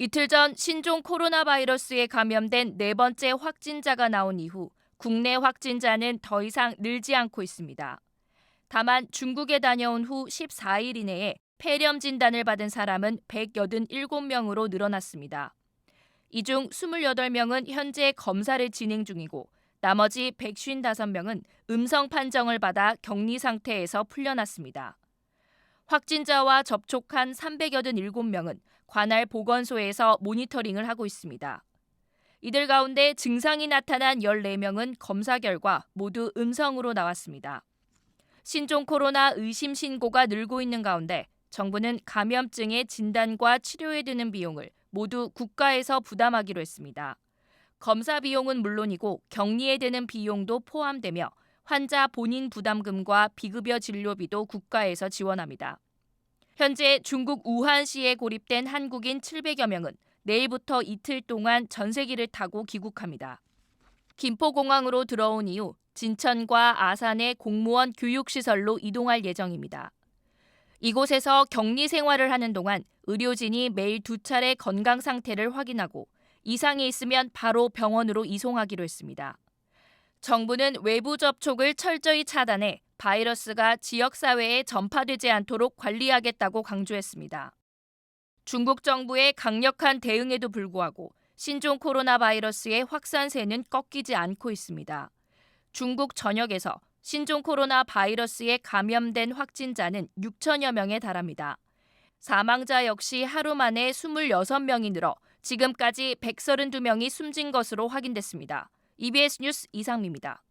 이틀 전 신종 코로나 바이러스에 감염된 네 번째 확진자가 나온 이후 국내 확진자는 더 이상 늘지 않고 있습니다. 다만 중국에 다녀온 후 14일 이내에 폐렴 진단을 받은 사람은 187명으로 늘어났습니다. 이 중 28명은 현재 검사를 진행 중이고 나머지 155명은 음성 판정을 받아 격리 상태에서 풀려났습니다. 확진자와 접촉한 387명은 관할 보건소에서 모니터링을 하고 있습니다. 이들 가운데 증상이 나타난 14명은 검사 결과 모두 음성으로 나왔습니다. 신종 코로나 의심 신고가 늘고 있는 가운데 정부는 감염증의 진단과 치료에 드는 비용을 모두 국가에서 부담하기로 했습니다. 검사 비용은 물론이고 격리에 드는 비용도 포함되며 환자 본인 부담금과 비급여 진료비도 국가에서 지원합니다. 현재 중국 우한시에 고립된 한국인 700여 명은 내일부터 이틀 동안 전세기를 타고 귀국합니다. 김포공항으로 들어온 이후 진천과 아산의 공무원 교육시설로 이동할 예정입니다. 이곳에서 격리 생활을 하는 동안 의료진이 매일 두 차례 건강 상태를 확인하고 이상이 있으면 바로 병원으로 이송하기로 했습니다. 정부는 외부 접촉을 철저히 차단해 바이러스가 지역사회에 전파되지 않도록 관리하겠다고 강조했습니다. 중국 정부의 강력한 대응에도 불구하고 신종 코로나 바이러스의 확산세는 꺾이지 않고 있습니다. 중국 전역에서 신종 코로나 바이러스에 감염된 확진자는 6천여 명에 달합니다. 사망자 역시 하루 만에 26명이 늘어 지금까지 132명이 숨진 것으로 확인됐습니다. EBS 뉴스 이상미입니다.